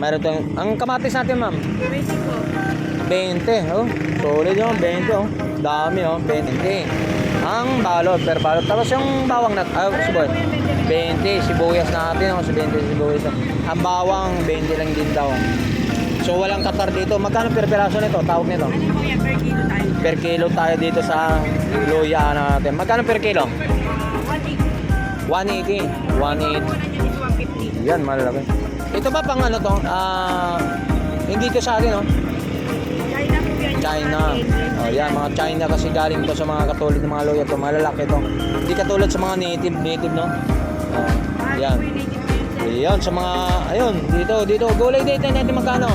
Meron tayong, ang kamatis natin ma'am, 20 po. 20, oh. Solid yung 20, oh. Dami, oh. 20. Ang balot, per balot. Tapos yung bawang nat, ah, sibuyas. 20, sibuyas natin, oh. 20 sibuyas. Ang bawang, 20 lang din daw. So, walang katar dito. Magkano per piraso nito? Tawag nito? Ano po yan? Per kilo tayo. Per kilo tayo dito sa luya natin. Magkano per kilo? 180. 180. 180. Una niya is 150. Yan, malaki. Ito ba pang ano to? Ah, hindi to sa atin, oh. China po yan. China. Oh, yan, mga China kasi galing to sa mga katulad ng mga loya to, malalaki to. Hindi katulad sa mga native, native, no? Oh, yan. Ayun, sa mga, ayun, dito, dito. Gulay dito natin magkano?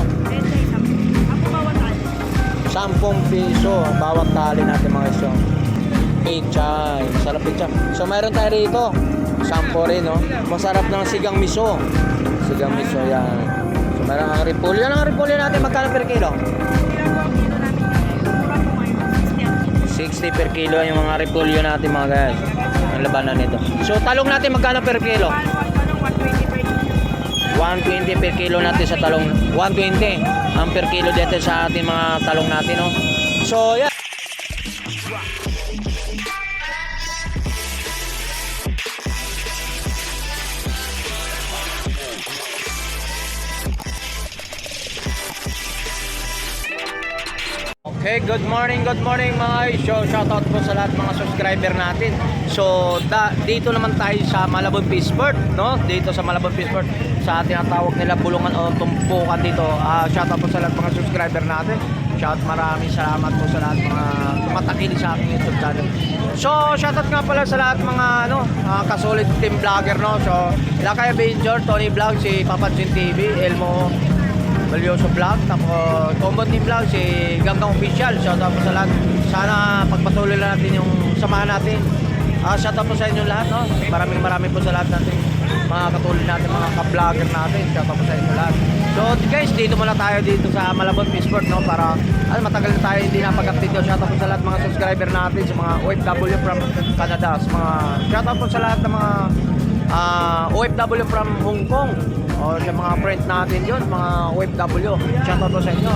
10 piso bawat tali natin mga iso. Pechay, sarap pechay. So meron tayo rito, 10 rin, no? Masarap ng sigang miso. Sigang miso, yan. So meron ang repolyo. Yan ang repolyo natin, magkano per kilo? 60 per kilo yung mga repolyo natin mga guys. Ang labanan nito. So talong natin magkano per kilo? 120 per kilo natin sa talong. 120 ang per kilo dito sa ating mga talong natin, no? So, yan. Okay, good morning, good morning mga show. Shoutout po sa lahat mga subscriber natin. So, da, dito naman tayo sa Malabon Peaceport, no? Dito sa Malabon Peaceport sa tinatawag nila bulungan o tumpukan dito. Ah, shoutout po sa lahat mga subscriber natin. Shout maraming salamat po sa lahat mga tumatakil sa aking YouTube channel. So, shoutout nga pala sa lahat mga ano, ah, kasolid team vlogger, no? So, Lakay Avenger, Tony Vlog, si Papansin TV, Elmo Valioso Vlog, tapos Combo Team Vlog, si Ganggang Official, shout out po sa lahat. Sana pagpatuloy lang natin yung samahan natin. Ah, shout out po sa inyo lahat, no? Maraming maraming po sa lahat natin, mga katulad natin, mga ka-vlogger natin, shout out po sa inyo lahat. So guys, dito muna tayo dito sa Malabon Peaceport, no? Para, ano, matagal na tayo hindi napag-update. Shout out po sa lahat mga subscriber natin, sa mga OFW from Canada, sa mga, shout out po sa lahat ng mga ah, OFW from Hong Kong o sa mga friends natin yun, mga OFW. Shoutout po sa inyo.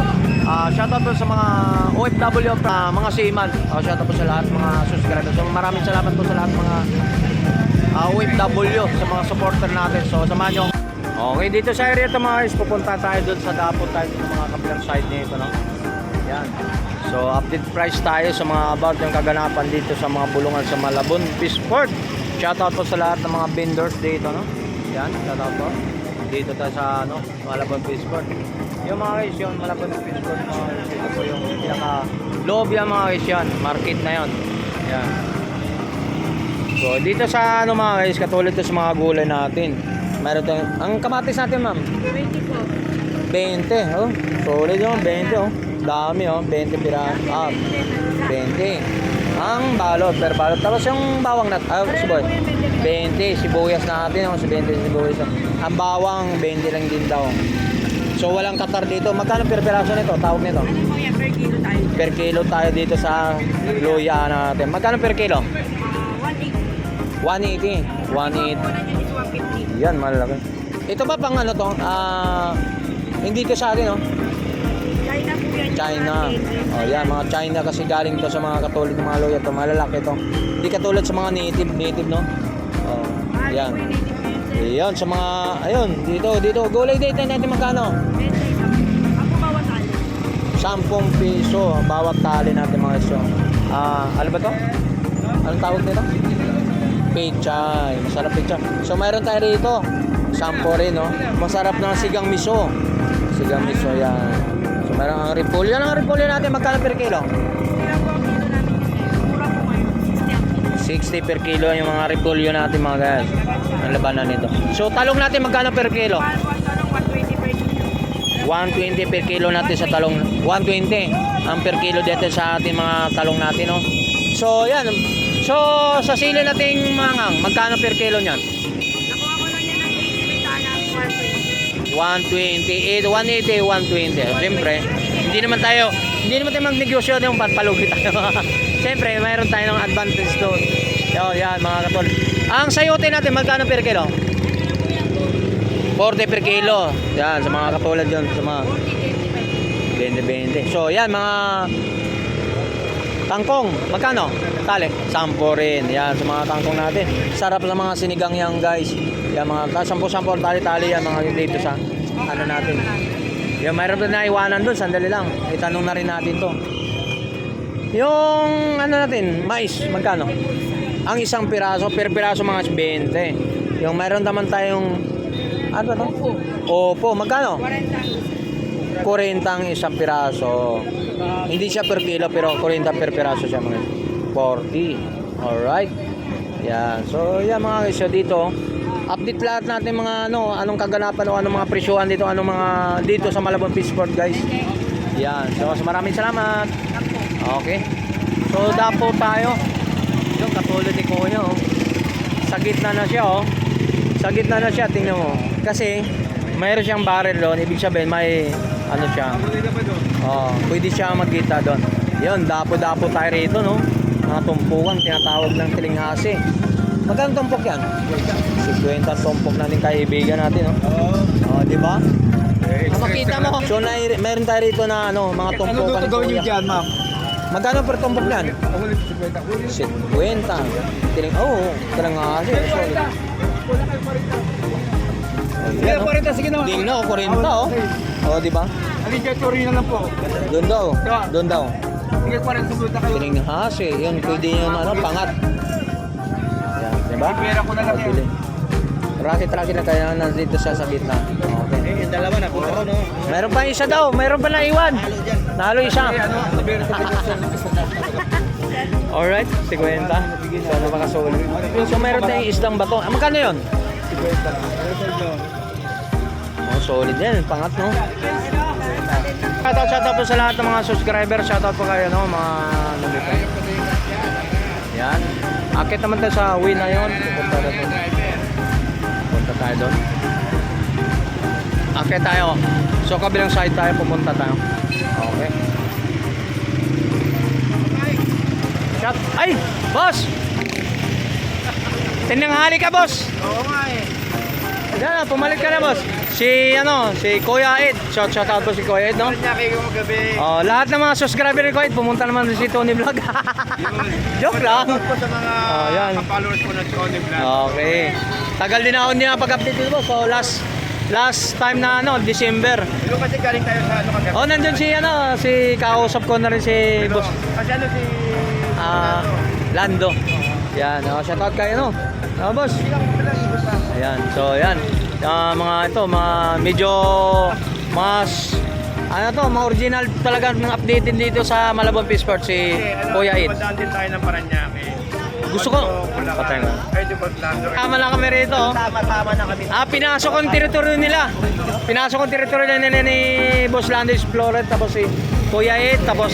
Ah, shoutout po sa mga OFW, uh, mga seaman. Uh, shoutout po sa lahat mga subscribers. So maraming salamat po sa lahat mga ah, OFW sa mga supporter natin. So samahan nyo. Okay, dito sa area ito mga guys, pupunta tayo doon sa dapot tayo sa mga kabilang side nito. No? Yan. So update price tayo sa mga about yung kaganapan dito sa mga bulungan sa Malabon Peaceport. Shoutout po sa lahat ng mga vendors dito, no? Yan, shoutout po. Dito tayo sa ano, Malabon Peaceport. Yung mga guys, yung Malabon Peaceport, mga guys, ito po yung pinaka loob yan mga guys yan, market na yon. Yan. So dito sa ano mga guys, katulad to sa mga gulay natin. Meron tayong, ang kamatis natin ma'am, 20 po. 20, oh. Solid yung 20, oh. Dami, oh. 20 pira. Ah, 20. Ang balot, per balot. Tapos yung bawang nat, ah, sibuyas. 20, sibuyas natin, oh. 20 sibuyas. Ang bawang, 20 lang din daw. So, walang katar dito. Magkano per piraso nito? Tawag nito? Ano po yan? Per kilo tayo. Per kilo tayo dito sa luya natin. Magkano per kilo? 180. 180. 180. Una niya is 150. Yan, malaki. Ito ba pang ano to? Ah, hindi to sa atin, oh. China po yan. China. Oh, yan, mga China kasi galing to sa mga katulad ng mga loya to, malalaki to. Hindi katulad sa mga native, native, no? Oh, yan. Ayun, sa mga, ayun, dito, dito, gulay dito natin magkano? 10 piso bawat tali natin mga iso. Ah, ano ba to? Anong tawag nito? Pechay. Masarap pechay. So, mayroon tayo rito. 10 rin, no? Masarap ng sigang miso. Sigang miso, yan. So, meron ang repolyo. Ano ang repolyo natin? Magkano per kilo? 60 per kilo yung mga repolyo natin mga guys. Ang labanan nito. So, talong natin magkano per kilo? 120 per kilo natin sa talong 120 ang per kilo dito sa ating mga talong natin no so yan so sa sili nating mangang magkano per kilo niyan 120 eh, 180 120 siyempre hindi naman tayo hindi naman tayo magnegosyo yung papalugi tayo siyempre mayroon tayo ng advantage doon yan, yan mga katol ang sayote natin magkano per kilo 40 per kilo. Yan, sa mga katulad yun, sa mga 20-20. So, yan, mga tangkong. Magkano? Tali. 10 rin. Yan, sa mga tangkong natin. Sarap sa mga sinigang yan, guys. Yan, mga 10-10 tali-tali yan, mga dito sa ano natin. Yan, mayroon na iwanan doon. Sandali lang. Itanong na rin natin to. Yung ano natin, mais, magkano? Ang isang piraso, per piraso mga 20. Yung mayroon naman tayong ano ba to? Opo, magkano? 40. 40 ang isang piraso. Hindi siya per kilo pero 40 per piraso siya mga 40. Alright. Yan. So, yan mga guys. Dito, update lahat natin mga ano, anong kaganapan o anong mga presyuhan dito, anong mga dito sa Malabon Fishport guys. Yan. So, so maraming salamat. Okay. So, dapo tayo. Yung katulad ni Kuya, oh. Sa gitna na siya, oh. Sa gitna na siya, tingnan mo. Kasi, mayroon siyang barrel doon. Ibig sabihin, may, ano siya. Oh, pwede siya magkita doon. Yun, dapo-dapo tayo rito, no? Mga tumpukan, tinatawag ng tilinghasi. Magkano tumpok yan? 50 tumpok natin kaibigan natin, no? Oh, di ba? Ah, makita mo. So, na, meron tayo rito na, ano, mga Ano tumpukan to ni gawin niyo Kuya. dyan, ma'am? Magkano per tumpok yan? Ako ulit 50 ko. 50. Tiling, oh, tilinghasi. Solid. Sige, 40, sige naman. Ding na, 40, oh. Oh, di ba? Alin kayo, na lang po. Doon daw. Doon daw. Sige, 40, sumunod na kayo. Tilinghasi. Yun, pwede yung ano, pangat. Yan, di ba? Pera ko na lang yan. Racket-racket na kaya nandito siya sa gitna. Okay. Eh, yung dalawa na, punta ko, no? Meron pa isa daw. Meron pa na iwan. Nalo isa. Ano, Alright, 50. So, ano solid. So, meron tayong isdang bato. Ah, magkano yun? Oh, solid yan. Pangat, no? Shoutout, shoutout po sa lahat ng mga subscriber. Shoutout po kayo, no? Mga nandito. Akit naman tayo sa win na yun. Pupunta na to. Punta tayo doon. Akit tayo. So, kabilang side tayo. Pupunta tayo. Okay. Shot. Ay! Boss! Tinanghali ka, boss! Oo nga eh. Yan, pumalik ka na, boss. Si, ano, si Kuya Ed. Shout, shout out po si Kuya Ed, no? Niya kayo magabi. Oh, lahat ng mga subscriber ni Kuya Ed, pumunta naman si Tony Vlog. Joke lang. po sa mga Oh, yan. followers ko ng Tony Vlog. Okay. Tagal din ako hindi nakapag-update dito. So, last, last time na, ano, December. Pero kasi galing tayo sa ano kagabi. Oh, nandun si, ano, si kausap ko na rin si Pero, boss. Kasi ano si... Ah, Lando. Yan, oh, shout out kayo, no? Oh, boss. Ayan, so ayan. Ah, mga ito, mga medyo mas ano to, mga original talaga ng updated dito sa Malabon Fishport si Kasi ano, Kuya It. Madaan din tayo ng Paranaque. Gusto ko. Patay nga. Ay, di ba, Lando? Tama lang kami rito. Tama-tama na kami. Ah, pinasok ang teritoryo nila. Pinasok ang teritoryo nila ni Boss Lando Explorer tapos si Kuya It tapos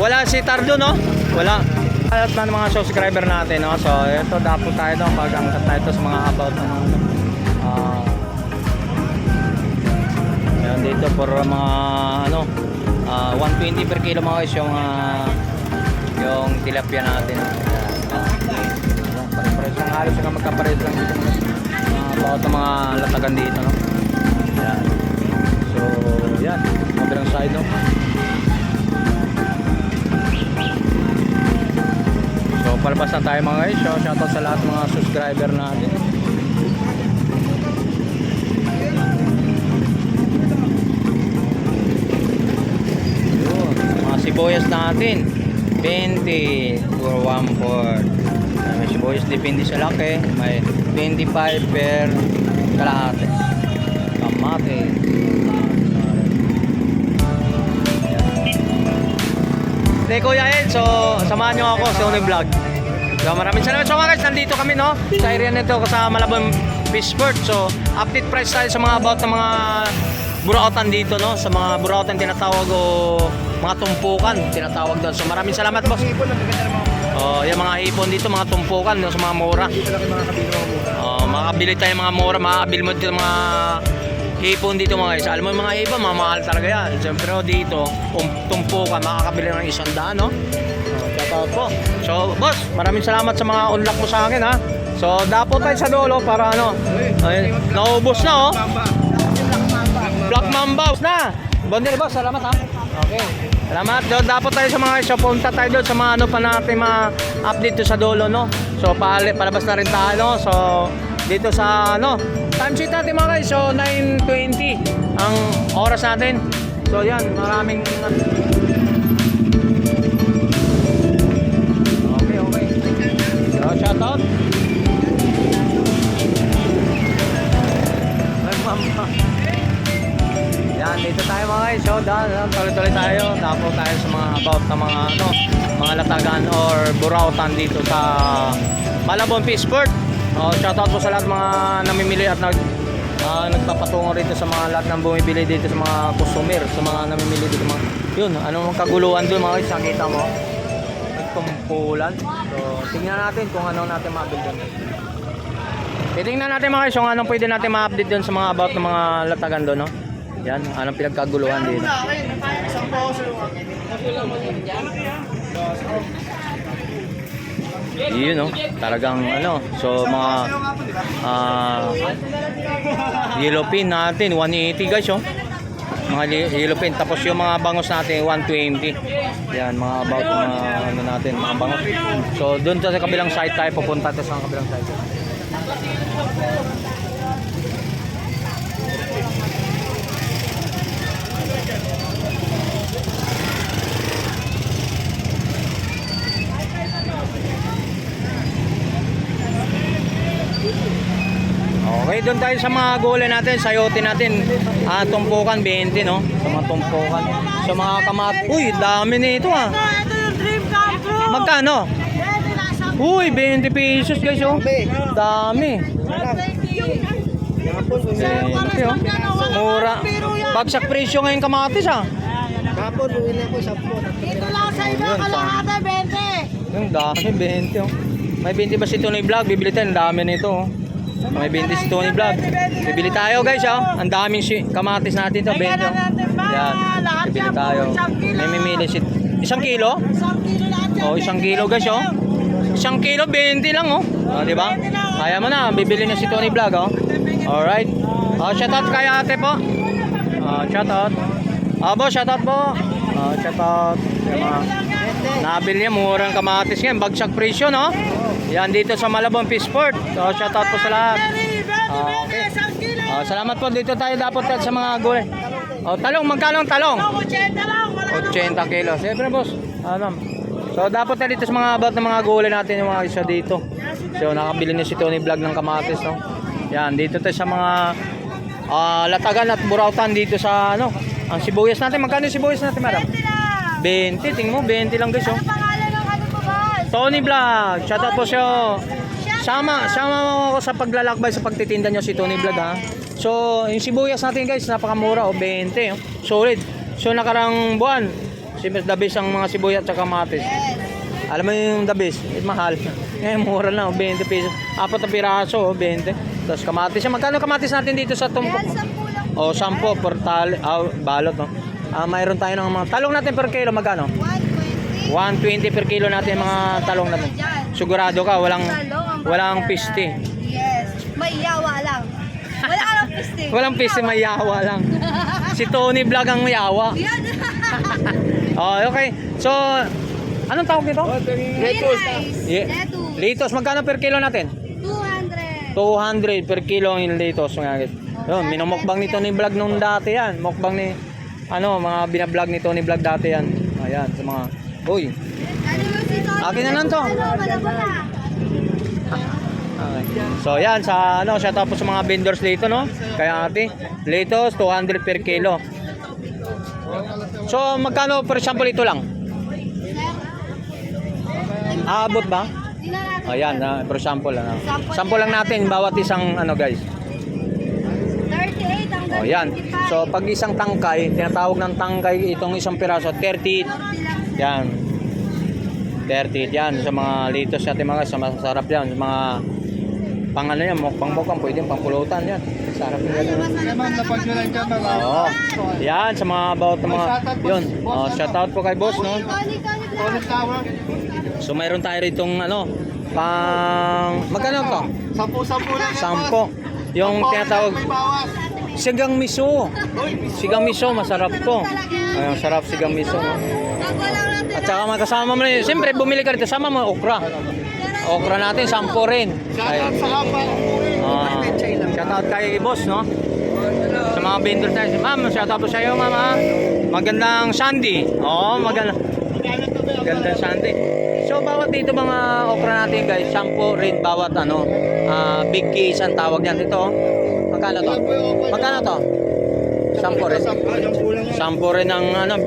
wala si Tardo no? Wala. At na ng mga subscriber natin no. So ito dapo tayo daw pag angkat tayo sa mga about ng mga ano. Ayan dito for mga ano ah, 120 per kilo mga guys yung ah, yung tilapia natin. Ayan. Ayan, Pare-pares lang halos nga magkapares lang dito about ng mga latagan dito no. Yan. So, yan. Kabilang side no. So, palabas na tayo mga guys. Shoutout sa lahat mga subscriber natin. Sibuyas natin. 20 for 1 quart. May sibuyas depende sa laki. May 25 per kalahati. Kamate. Hey Kuya Ed, so samahan nyo ako sa unang vlog. So maraming salamat. So mga guys, nandito kami no sa area nito sa Malabon Fishport. So update price tayo sa mga about ng mga burautan dito no, sa mga burautan tinatawag o mga tumpukan tinatawag doon. So maraming salamat boss. Oh, yung mga hipon dito, mga tumpukan no, sa mga mura. Yung mga mura. Oh, makakabili tayo mga mura, makakabili mo dito mga hipon dito mga guys. Alam mo yung mga hipon, mamahal talaga yan. Siyempre oh, dito, um, tumpukan, makakabili ng isang daan, no? So, shout out po. So, boss, maraming salamat sa mga unlock mo sa akin, ha? So, dapo tayo sa dulo para ano, ay, naubos na, oh. Bamba. mambaw na. Bondel boss, salamat ha. Okay. Salamat. Doon dapat tayo sa mga so punta tayo doon sa mga ano pa natin mga update sa dulo no. So pali, palabas na rin tayo no. So dito sa ano, time sheet natin mga guys. So 9:20 ang oras natin. So yan, maraming tayo sa mga about ano, mga latagan or burautan dito sa Malabon Peaceport. Oh, shout out po sa lahat mga namimili at nag ah, nagpapatungo rito sa mga lahat ng bumibili dito sa mga customer, sa mga namimili dito mga yun, ano mga kaguluhan doon mga guys, nakita mo. Nagtumpulan. So, tingnan natin kung ano natin mabili doon. Titingnan natin mga guys kung anong pwede natin ma-update doon sa mga about ng mga latagan doon, no? Yan, anong pinagkaguluhan dito. Yun, no? Talagang ano, so mga ah yellow pin natin, 180 guys, oh. Mga yellow pin. Tapos yung mga bangos natin, 120. Yan, mga about mga ano natin, mga bangos. So, doon sa kabilang side tayo, pupunta tayo sa kabilang side. Okay, doon tayo sa mga gulay natin, sayote natin. Ah, tumpukan 20, no? Sa mga tumpukan. Sa mga kamat. Uy, dami nito ah. Ito yung dream come true. Magkano? Uy, 20 pesos guys, oh. Dami. 20, oh. Mura. Bagsak presyo ngayon kamatis, ah. Kapon, uwi na ko sa po. Dito lang sa iba, Ayun, kalahati, 20. Yung dami, 20, oh. May 20 ba si Tony Vlog? Bibili tayo, ang dami nito, oh. May 20 si Tony Vlog. Bibili tayo, guys, oh. Ang daming si kamatis natin to, 20, oh. Yan. Bibili tayo. May mimili si... Isang kilo? Isang kilo lahat yan. Oh, isang kilo guys, oh. Isang kilo, 20 lang, oh. Oh, di ba? Kaya mo na, bibili na si Tony Vlog, oh. Alright. Oh, shoutout kay ate po. Oh, shoutout. Oh, boss, shoutout po. Oh, shoutout. Yung mga nabili niya, murang kamatis yan. Bagsak presyo, no? Yan, dito sa Malabon Peaceport. So, shoutout po sa lahat. Ah, very, okay. Oh, salamat po dito tayo dapat sa mga gulay. Oh, talong, magkano talong? Ako, 80 lang. Wala na 80 kilo. Siyempre boss, alam. So dapat na dito sa mga about ng mga gulay natin yung mga isa dito. So nakabili ni si Tony Vlog ng kamatis, no? Yan, dito tayo sa mga ah, latagan at burautan dito sa ano, ang sibuyas natin. Magkano yung sibuyas natin, madam? 20 lang. 20, tingin mo, 20 lang guys, oh. Ano pangalan ng ano mo, boss? Tony Vlog, shout out po siya. Sama, sama mo ako sa paglalakbay sa pagtitinda nyo si Tony Vlog ha. So, yung sibuyas natin guys, napakamura o 20. Oh. Solid. So, nakarang buwan, siyempre the best ang mga sibuyas at kamatis. Alam mo yung the best, eh, mahal. Eh, mura lang, oh, 20 pesos. Apat na piraso, oh, 20. Tapos kamatis. Magkano kamatis natin dito sa tumpo? Yan, 10 lang. O, 10 per tali, ah, balot, no? Ah, mayroon tayo ng mga talong natin per kilo, magkano? 120. 120 per kilo natin mga talong natin. Sigurado ka, walang walang piste. Yes. May yawa lang. Wala ka lang piste. Walang piste, may yawa lang. Si Tony Vlog ang may yawa. Yan. Oh, okay. So, anong tawag dito? Very nice. Yeah. Litos, magkano per kilo natin? 200. 200 per kilo yung litos. Mga guys. Yun, minumukbang ni Tony Vlog nung dati yan. Mukbang ni, ano, mga binablog ni Tony Vlog dati yan. Ayan, sa mga, uy? Akin na lang to. Ano. Okay. So yan sa ano, out po sa mga vendors dito no. Kaya ate, litos 200 per kilo. So magkano for example ito lang? Aabot ba? Ayan, na for example ano. Sample lang natin bawat isang ano guys. 38 hanggang Oh, yan. 55. So pag isang tangkay, tinatawag ng tangkay itong isang piraso 30 yan. 30 yan sa mga litos natin mga sa masarap yan sa mga pang ano yan, mukbang mukbang pwede yung pangpulutan yan. Sarap yan. Naman, napag nyo lang dyan, mga Oo. Yan sa mga about ng mga yun. Oh, shout out po kay boss no. So mayroon tayo ritong ano pang magkano to? Sampu-sampu lang yan. Sampo. Yung tinatawag. Sigang miso. Sigang miso, masarap to. Ay, sarap sigang miso. no? Natin. At saka mga kasama mo rin. Siyempre, bumili ka rito. Sama mo okra. Okra natin, sampo rin. Ay, Sa kapa. ah, shout out kay boss, no? Sa mga vendor tayo. Ma'am, shout out po sa iyo, ma'am. ah. Magandang Sunday. Oo, maganda. Magandang Sunday. So, bawat dito mga okra natin, guys, sampo rin bawat ano, ah, big case ang tawag niyan. Ito, magkano to? Magkano to? Sampo rin. Sampo rin ang ano, ang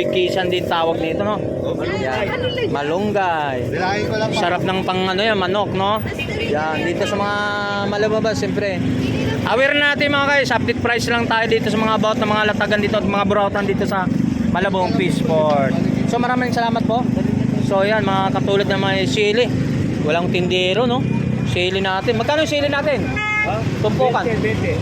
din tawag dito, no? Yan. Malunggay. Sarap ng pang ano yan, manok, no? Yan, dito sa mga malababas, siyempre. Aware natin mga guys, update price lang tayo dito sa mga about ng mga latagan dito at mga burautan dito sa Malabong Fishport. So maraming salamat po. So yan, mga katulad ng mga sili. Walang tindero, no? Sili natin. Magkano yung sili natin? Tumpukan.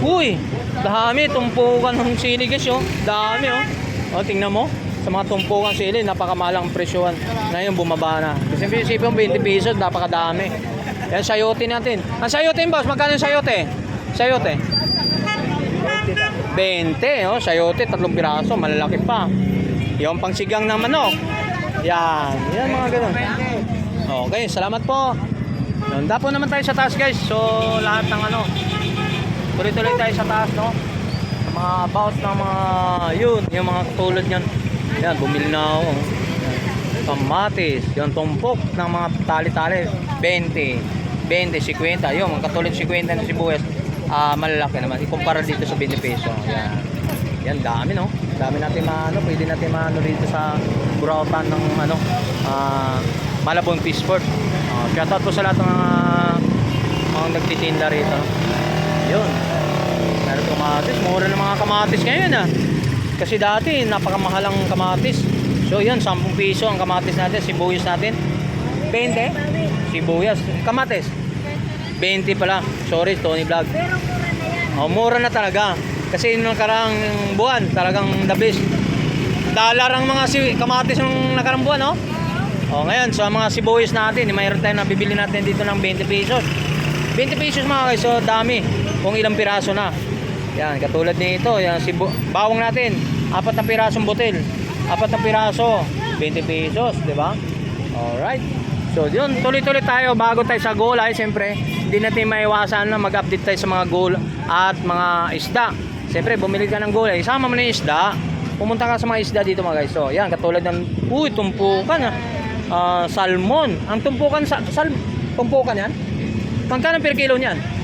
Uy, dami tumpukan ng sili guys, oh. Dami, oh. O, tingnan mo. Sa mga tumpukan sili, napakamalang presyohan. Ngayon, bumaba na. Kasi isipin mo, 20 pesos, napakadami. Yan, sayote natin. Ang sayote, boss, magkano yung sayote? Sayote? 20, oh, sayote, tatlong piraso, malalaki pa. Yung pangsigang ng manok. Yan, yan mga ganun. Okay, salamat po. Nanda po naman tayo sa taas guys. So lahat ng ano, tuloy-tuloy tayo sa taas no. Mga about ng mga yun, yung mga tulad niyan. Yan, bumili na ako. Kamatis, yung tumpok ng mga tali-tali, 20, 20, 50. Yung mga katulad 50 na sibuyas, ah malalaki naman. Ikumpara dito sa 20 peso. Yan. Yan, dami no. Dami natin maano, pwede natin maano dito sa burautan ng ano, ah Malabon Fishport. Uh, shoutout po sa lahat ng mga mga nagtitinda rito. Yun. Meron kamatis. Mura ng mga kamatis ngayon ah. Kasi dati, napakamahal ang kamatis. So yan, 10 piso ang kamatis natin, sibuyas natin. 20? Sibuyas. Kamatis? 20 pala. Sorry, Tony Vlog. Pero mura na yan. Oh, mura na talaga. Kasi nung nakarang buwan, talagang the best. Dollar ang mga si kamatis nung nakarang buwan, no? Oh, ngayon, sa mga sibuyas natin, mayroon tayong nabibili natin dito ng 20 pesos. 20 pesos mga guys, so dami. Kung ilang piraso na. Yan, katulad nito, yan, sibu bawang natin, apat na pirasong butil. Apat na piraso, 20 pesos, di ba? Alright. So, yun, tuloy-tuloy tayo bago tayo sa gulay. Siyempre, hindi natin maiwasan na mag-update tayo sa mga gulay at mga isda. Siyempre, bumili ka ng gulay, isama mo na yung isda. Pumunta ka sa mga isda dito mga guys. So, yan, katulad ng, uy, tumpukan. Ah, salmon. Ang tumpukan sa, sal, tumpukan yan? Magkano per kilo niyan?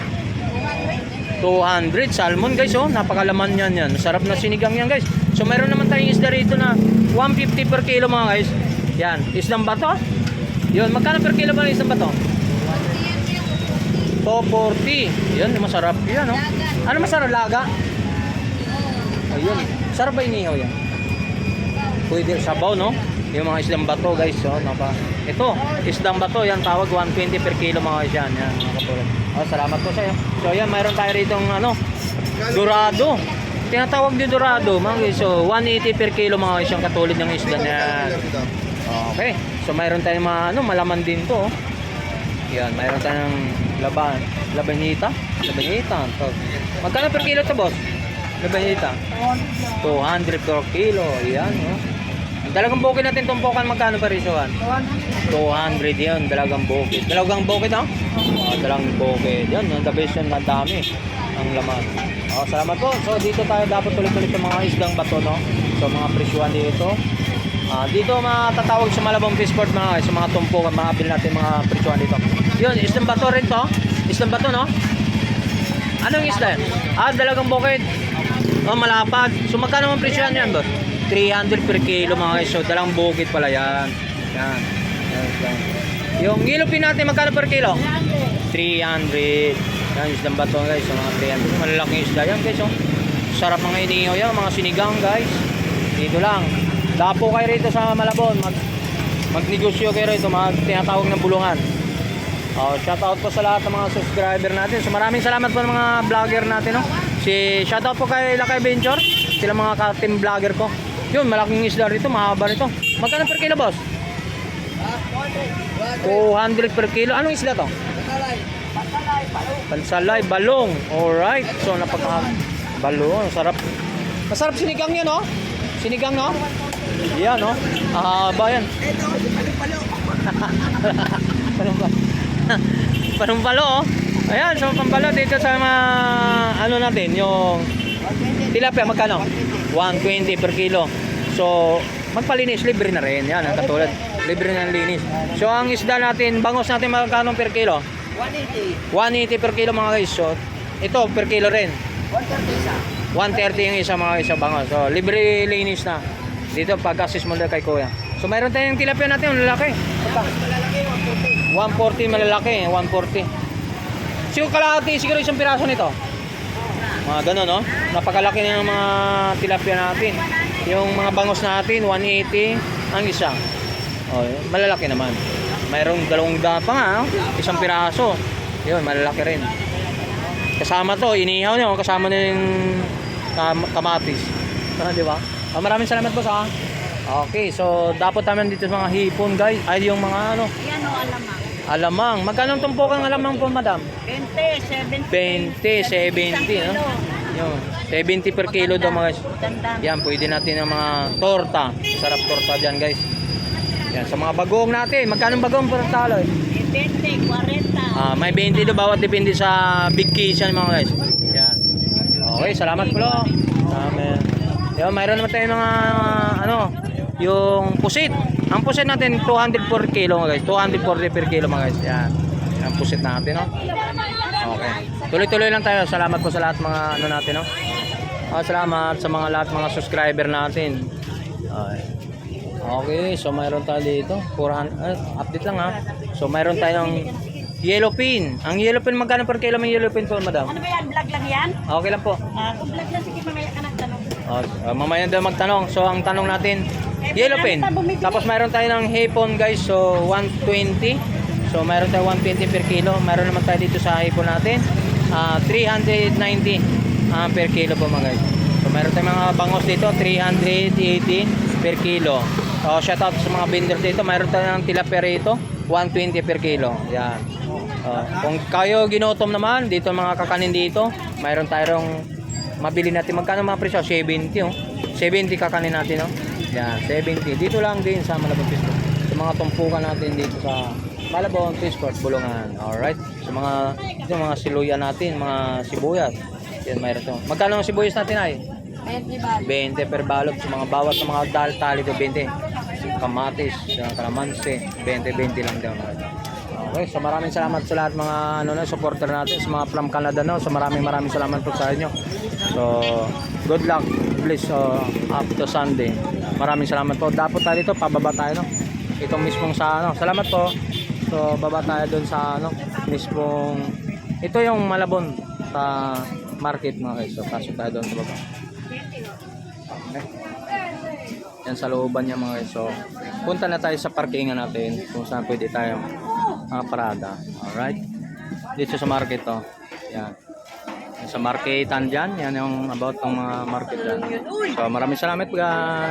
200 salmon guys oh. Napakalaman yan yan. Sarap na sinigang yan guys. So meron naman tayong isda rito na 150 per kilo mga guys. Yan. Isdang bato? Yun. Magkano per kilo ba ng isdang bato? 240 yun masarap yan oh. Ano masarap? Laga? Ayun. Sarap ba inihaw yan? Pwede sabaw no? Yung mga isdang bato guys oh, napa. Ito isdang bato yan tawag 120 per kilo mga guys yan mga kapulad oh, salamat po sa iyo so yan mayroon tayo rito ano dorado. Tinatawag din dorado mga guys so 180 per kilo mga yung katulad ng isda na yan. Okay so mayroon tayong mga ano malaman din to oh. yan mayroon tayong laban labanita labanita to. Magkano per kilo to boss? Labanita? 200 per kilo yan oh Dalagang bukid natin tumpukan magkano pa risuan? 200 yun, dalagang bukid. Dalagang bukid no? Oh, dalagang bukid. Yun, yung the best yun, ang dami ang laman. Oh, salamat po. So dito tayo dapat tuloy-tuloy sa mga isdang bato no. So mga presyuan dito. Ah, dito matatawag sa Malabong Fishport mga guys, sa mga tumpukan, mga natin mga presyuan dito. Yun, isdang bato rin to. Isdang bato no? Anong isda? yan? Ah, dalagang bukid. Oh, malapad. So magkano ang presyo yan, boss? 300 per kilo mga guys. So dalang bukid pala yan. Yan. Yung ngilupin natin magkano per kilo? 300. Yan, isdang bato guys. So mga 300. Malalaking isda yan guys. Oh. Sarap mga inihaw yan. Mga sinigang guys. Dito lang. Dapo kayo rito sa Malabon. Mag magnegosyo kayo rito. Mag tinatawag ng bulungan. Oh, shout out po sa lahat ng mga subscriber natin. So maraming salamat po ng mga vlogger natin, no. Si shout out po kay Lakay Venture, sila mga ka-team vlogger ko. Yun, malaking isda rito, mahaba rito. Magkano per kilo, boss? 200 per kilo. Anong isda to? Pansalay, balong. Alright. So napaka Baluon, sarap. Masarap sinigang yan, no? Sinigang, no? Yan, no? Ah, ba yan? Ito, palo-palo. Panumpalo. Panumpalo, oh. Ayan, so pampalo dito sa mga, ano natin, yung tilapia, magkano? 120 per kilo. So, magpalinis, libre na rin. Yan, ang katulad. Libre na linis. So, ang isda natin, bangos natin magkano per kilo? 180. 180 per kilo mga guys. So, ito per kilo rin. 130 isa. 130 yung isa mga guys sa bangos. So, libre linis na. Dito pag-assist mo kay kuya. So, mayroon tayong tilapia natin, yung lalaki. Malalaki, 140 140. malalaki, 140. Siguro kalahati, siguro isang piraso nito. Mga ganun, no? Napakalaki na ng mga tilapia natin. Yung mga bangos natin, 180 ang isa. Oh, malalaki naman. Mayroong dalawang daan pa nga, no? isang piraso. Yun, malalaki rin. Kasama to, inihaw niya, oh, kasama na yung kam- kamatis. Ah, di ba? Ah, maraming salamat po sa Okay, so dapat naman dito mga hipon guys, ay yung mga ano, Yan o, alamang. Alamang. Magkano ang tumpok ang alamang po, madam? 20, 70. 20, 70, no? Yun. 70 per kilo daw mga Tanda. Yan, pwede natin ng mga torta. Sarap torta dyan, guys. Yan, sa mga bagong natin. Magkano bagong per talo? eh? 20, 40. Ah, may 20 do bawat depende sa big case yan mga guys. Yan. Okay, salamat po. Amen. Yan, mayroon naman tayong mga ano, yung pusit. Ang pusit natin 200 per kilo mga guys. 240 per kilo mga guys. Yan. Ang pusit natin, no? Okay. Tuloy-tuloy lang tayo. Salamat po sa lahat mga ano natin, no? Ah, salamat sa mga lahat mga subscriber natin. Okay. Okay, so mayroon tayo dito. 400, ah, update lang ha. So mayroon tayong yellow pin. Ang yellow pin, magkano per kilo may yellow pin po, madam? Ano ba yan? Vlog lang yan? Okay lang po. Ah, kung vlog lang, sige mamaya ka nagtanong. Oh, uh, mamaya daw magtanong. So ang tanong natin, yellow pin. Tapos mayroon tayo ng hipon guys, so 120. So mayroon tayo 120 per kilo. Mayroon naman tayo dito sa hipon natin, ah 390 ah, per kilo po mga guys. So mayroon tayong mga bangos dito, 380 per kilo. So shout out sa mga vendor dito. Mayroon tayo ng tilapia rito, 120 per kilo. Yan. Oh, kung kayo ginutom naman, dito mga kakanin dito, mayroon tayong mabili natin magkano mga presyo 70 oh 70 kakanin natin oh yan 70 dito lang din sa Malabon Fishport sa mga tumpukan natin dito sa Malabon Fishport Bulungan. Alright. Sa mga ito mga siluya natin mga sibuyas. Yan mayroon to. Magkano ang sibuyas natin ay? 20 ba? 20 per balot. Sa mga bawat sa mga dal tali to 20 kamatis sa kalamansi 20-20 lang daw. Okay, so maraming salamat sa lahat mga ano na supporter natin. Sa mga from Canada no. So maraming maraming salamat po sa inyo. So good luck, please uh, up to Sunday. Maraming salamat po. Dapat tayo dito pababa tayo no. Itong mismong sa ano. Salamat po. So baba tayo doon sa ano mismong ito yung Malabon sa market mga guys. So pasok tayo doon sa baba. Okay. Yan sa looban niya mga guys. So punta na tayo sa parkingan natin kung saan pwede tayong mga parada. Alright. Dito sa market to. Yan. Yan Sa marketan dyan. Yan yung about ng mga market dyan. So maraming salamat guys.